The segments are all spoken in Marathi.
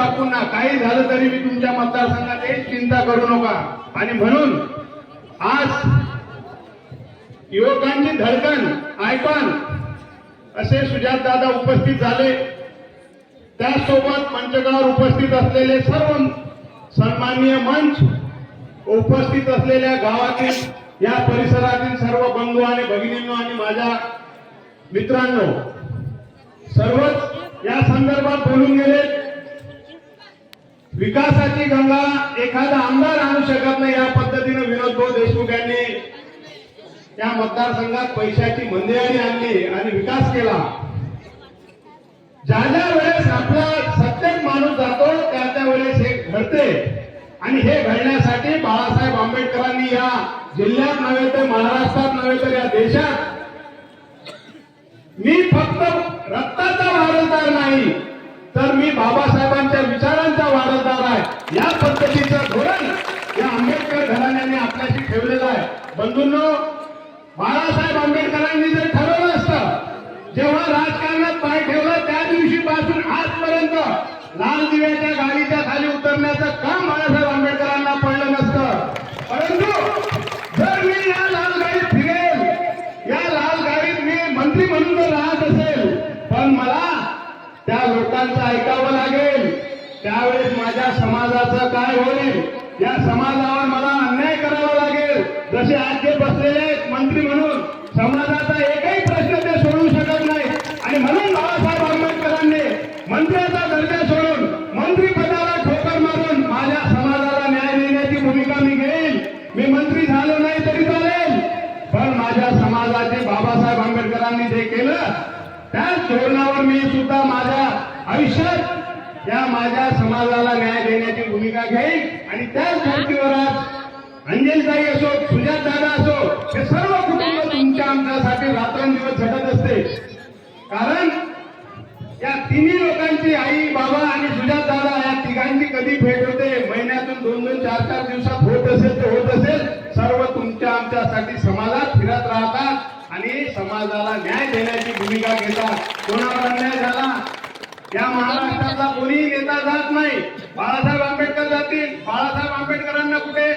बापूंना काही झालं तरी मी तुमच्या मतदारसंघात एक चिंता करू नका. आणि म्हणून आज युवकांची धडकन आयकॉन असे सुजात दादा उपस्थित झाले. त्यासोबत मंचकावर उपस्थित असलेले सर्व सन्माननीय मंच उपस्थित असलेल्या गावातील या परिसरातील सर्व बंधू आणि भगिनींनो आणि माझ्या मित्रांनो सर्वच या संदर्भात बोलून गेले. विकासाची गंगा एखादा आमदार आणू शकत नाही या पद्धतीनं विनोद भाऊ देशमुख यांनी. त्या मतदारसंघात पैशाची मंदिराणी आणली आणि विकास केला. ज्या ज्या वेळेस आपला सत्तेत माणूस जातो त्या त्या वेळेस हे घडते. आणि हे घडण्यासाठी बाळासाहेब आंबेडकरांनी या जिल्ह्यात नव्हे तर महाराष्ट्रात नव्हे तर या देशात मी फक्त रक्ताचा वारसदार नाही तर मी बाबासाहेब या पद्धतीचं धोरण या आंबेडकर घराण्याने आपल्याशी ठेवलेलं आहे. बंधूंनो बाळासाहेब आंबेडकरांनी जर ठरवलं असतं जेव्हा राजकारणात पाय ठेवला त्या दिवशीपासून आजपर्यंत लाल दिव्याच्या गाडीच्या खाली उतरण्याचं काम बाळासाहेब आंबेडकरांना पडलं नसतं. परंतु जर मी या लाल गाडीत फिरेल या लाल गाडीत मी मंत्री म्हणून राहत असेल पण मला त्या लोकांचं ऐकावं लागेल. त्यावेळेस माझ्या समाजाचं काय होईल? या समाजावर मला अन्याय करावा लागेल. जसे आज जे बसलेले आहेत मंत्री म्हणून. समाजाचा एकही प्रश्न ते सोडवू शकत नाही. आणि म्हणून बाबासाहेब आंबेडकरांनी मंत्र्याचा दर्जा सोडून मंत्रीपदाला ठोकर मारून माझ्या समाजाला न्याय देण्याची भूमिका मी घेईल मी मंत्री झालो नाही तरी चालेल. पण माझ्या समाजाचे बाबासाहेब आंबेडकरांनी जे केलं त्याच धोरणावर मी सुद्धा माझ्या आयुष्यात या माझ्या समाजाला न्याय देण्याची भूमिका घेईल आणि त्याच धर्तीवर आज अंजलताई असो सुजात दादा असो हे सर्व कुटुंब तुमच्या आमच्यासाठी रात्रंदिवस झटत असते. कारण या तिन्ही लोकांची आई बाबा आणि सुजात दादा या तिघांची कधी भेट होते? महिन्यातून दोन दोन चार चार दिवसात होत असेल तर होत असेल. सर्व तुमच्या आमच्यासाठी समाजात फिरत राहतात आणि समाजाला न्याय देण्याची भूमिका घेतात. कोणावर अन्याय झाला? या महाराष्ट्रातला कोणीही नेता जात नाही. बाळासाहेब आंबेडकर जातील. बाळासाहेब आंबेडकरांना कुठे?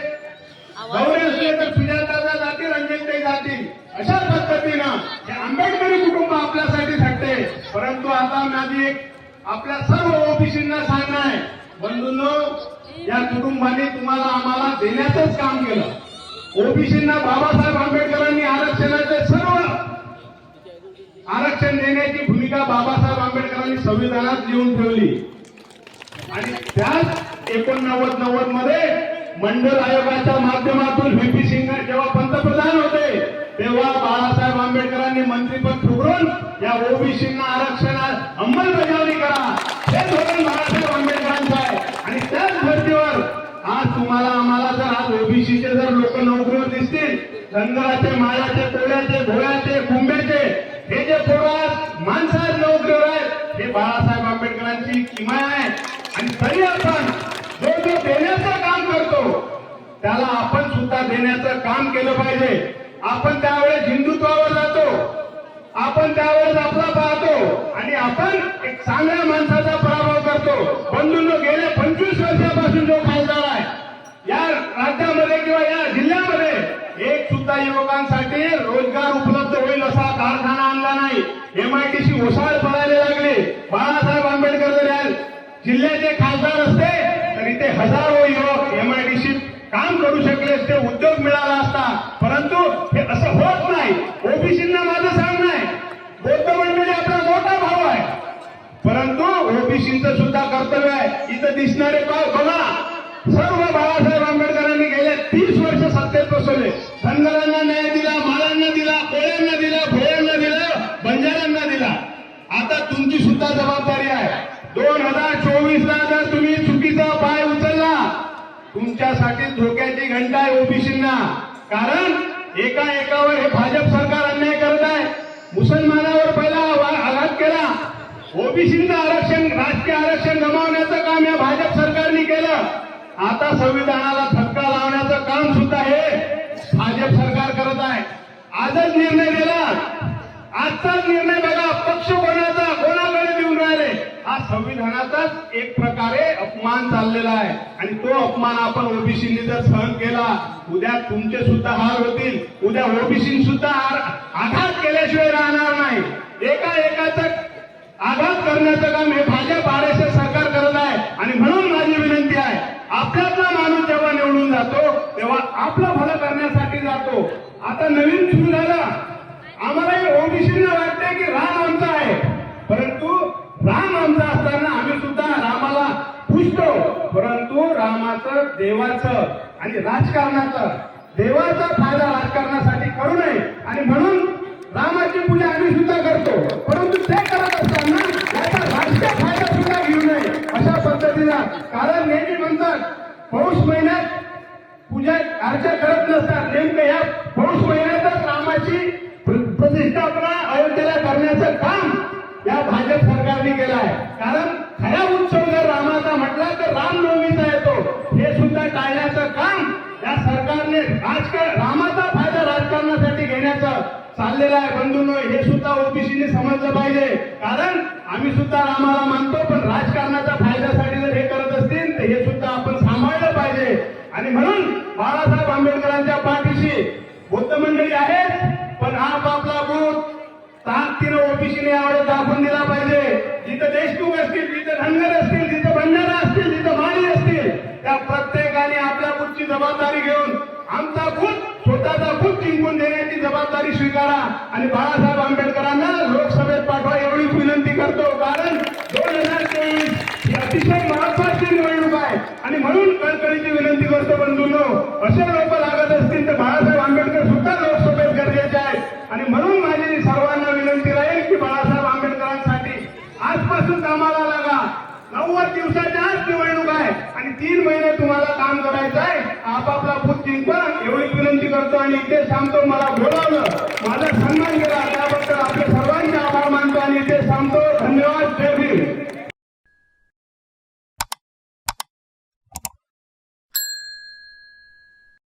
असले तर सुजातादा जातील रंजनताई जातील. अशा पद्धतीनं हे आंबेडकरी कुटुंब आपल्यासाठी झटते परंतु आता माझी एक आपल्या सर्व ओबीसींना सांगणं आहे. बंधूंनो या कुटुंबाने तुम्हाला आम्हाला देण्याचंच काम केलं. ओबीसींना बाबासाहेब देऊन ठेवली. आणि त्याच एकोणनव्वद नव्वदमध्ये मंडल आयोगाच्या माध्यमातून व्हीपी सिंग जेव्हा पंतप्रधान होते तेव्हा बाळासाहेब आंबेडकरांनी मंत्रीपद ठुकरून या ओबीसींना आरक्षणात अंमलबजावणी करा. हे धोरण बाळासाहेब आंबेडकरांचं आहे. आणि त्याच धर्तीवर आज तुम्हाला आम्हाला जर आज ओबीसीचे जर लोक नोकरीवर दिसतील धनगराचे मायाचे तोड्याचे धुळ्याचे कुंभ्याचे हे जे पोरं आज माणसं आज नोकरीवर आहेत हे बाळासाहेब आंबेडकरांची किमया आहे आणि तरी आपण जो जो देण्याचं काम करतो त्याला आपण सुद्धा देण्याचं काम केलं पाहिजे. आपण त्यावेळेस हिंदुत्वावर जातो. आपण त्यावेळेस आपला पाहतो. आणि आपण एक चांगल्या माणसाचा पराभव करतो. बंधूंनो गेल्या पंचवीस वर्षापासून जो खासदार आहे या राज्यामध्ये किंवा या जिल्ह्यामध्ये एक सुद्धा युवकांसाठी रोजगार उपलब्ध होईल असा कारखाना आणला नाही एमआयटीसी ओसाळ पडायला लागले बाळासाहेब आंबेडकर जर या जिल्ह्याचे खासदार असते तर इथे हजारो युवक एमआयडीसी काम करू शकले असते उद्योग मिळाला असता परंतु हे असं होत नाही ओबीसींना माझं सांगणं आहे बौद्ध मंडळी आपला मोठा भाव आहे परंतु ओबीसीचं सुद्धा कर्तव्य आहे इथं दिसणारे पाव बघा. सर्व बाळासाहेब आंबेडकरांनी गेले तीस वर्ष सत्तेत बसवले. धनगरांना न्याय दिला माळांना दिला कोळ्यांना दिला भोयांना दिला बंजाऱ्यांना दिला. आता तुमची सुद्धा जबाबदारी आहे. दोन हजार चोवीस ला जर तुम्ही चुकीचा पाय उचलला तुमच्यासाठी धोक्याची घंटा आहे ओबीसींना. कारण एका एकावर हे भाजप सरकार अन्याय करत आहे. मुसलमानावर पहिला आघात केला. ओबीसींचं आरक्षण राजकीय आरक्षण गमावण्याचं आता संविधानाला धक्का लावण्याचं काम सुद्धा हे भाजप सरकार करत आहे. आजच निर्णय दिला. आजचाच निर्णय बघा पक्ष कोणाचा कोणाकडे देऊन राहिले हा संविधानाचाच एक प्रकारे अपमान चाललेला आहे. आणि तो अपमान आपण ओबीसीनी जर सहन केला उद्या तुमचे सुद्धा हार होतील. उद्या ओबीसी सुद्धा आ- आघात केल्याशिवाय राहणार नाही. एका एकाचं आघात करण्याचं काम हे भाजप आरएसएस सरकार करत आहे आणि म्हणून माझी विनंती आहे आपल्यातला माणूस जेव्हा निवडून जातो तेव्हा आपलं भलं करण्यासाठी जातो आता नवीन सुरू झालं आम्हाला ओबीसीला वाटते की राम आमचा आहे परंतु राम आमचा असताना आम्ही सुद्धा रामाला पुजतो. परंतु रामाचं देवाचं आणि राजकारणाचं देवाचा फायदा राजकारणासाठी करू नये. आणि म्हणून रामाची पूजा आम्ही सुद्धा करतो. परंतु ते करत असताना याचा राजकीय फायदा सुद्धा घेऊ नये अशा पद्धतीनं कारण नेहमी म्हणतात पौष महिन्यात पूजा अर्चा करत नसतात. नेमकं या पौष महिन्यातच रामाची प्रतिष्ठापना अयोध्येला करण्याचं काम भाजप सरकारने केलं आहे कारण खरा उत्सव जर रामाचा म्हटला तर रामनवमीचा येतो. हे सुद्धा टाळण्याचं काम या सरकारने राजकारण रामाचा फायदा राजकारणासाठी घेण्याचं चाललेलं आहे बंधूंनो. हे सुद्धा ओबीसीने समजलं पाहिजे. कारण आम्ही सुद्धा रामाला मानतो पण राजकारणाच्या फायद्यासाठी जर हे करत असतील तर हे सुद्धा आपण सांभाळलं पाहिजे. आणि म्हणून बाळासाहेब आंबेडकरांच्या पाठीशी बुद्ध मंडळी आहेत पण आप आपला गुण ताकदीनं ओबीसीने यावेळेस दाखवून दिला पाहिजे. जिथं देशमुख असतील जिथं धनगर असतील जिथं भंडारा असतील जिथं माळी असतील त्या प्रत्येकाने आपल्या बूथची जबाबदारी घेऊन आमचा बूथ स्वतःचा बूथ जिंकून देण्याची जबाबदारी स्वीकारा. आणि बाळासाहेब आंबेडकरांना लोकसभेत पाठवा एवढीच विनंती करतो कारण दोन हजार तेवीस ही अतिशय महत्वाची निवडणूक आहे आणि म्हणून कळकळीची विनंती करतो बंधूंनो असे लोक लागत असतील तर बाळासाहेब आंबेडकर सुद्धा लोकसभेत गरजेचे आहेत आणि म्हणून माझी सर्वांना विनंती राहील की बाळासाहेब आंबेडकरांसाठी आजपासून कामाला लागा नव्वद दिवसाच्या आज निवडणूक आहे. आणि तीन महिने तुम्हाला काम करायचं आहे. आपापला बुद्ध जिंकवा एवढी विनंती करतो आणि इथे सांगतो मला बोला.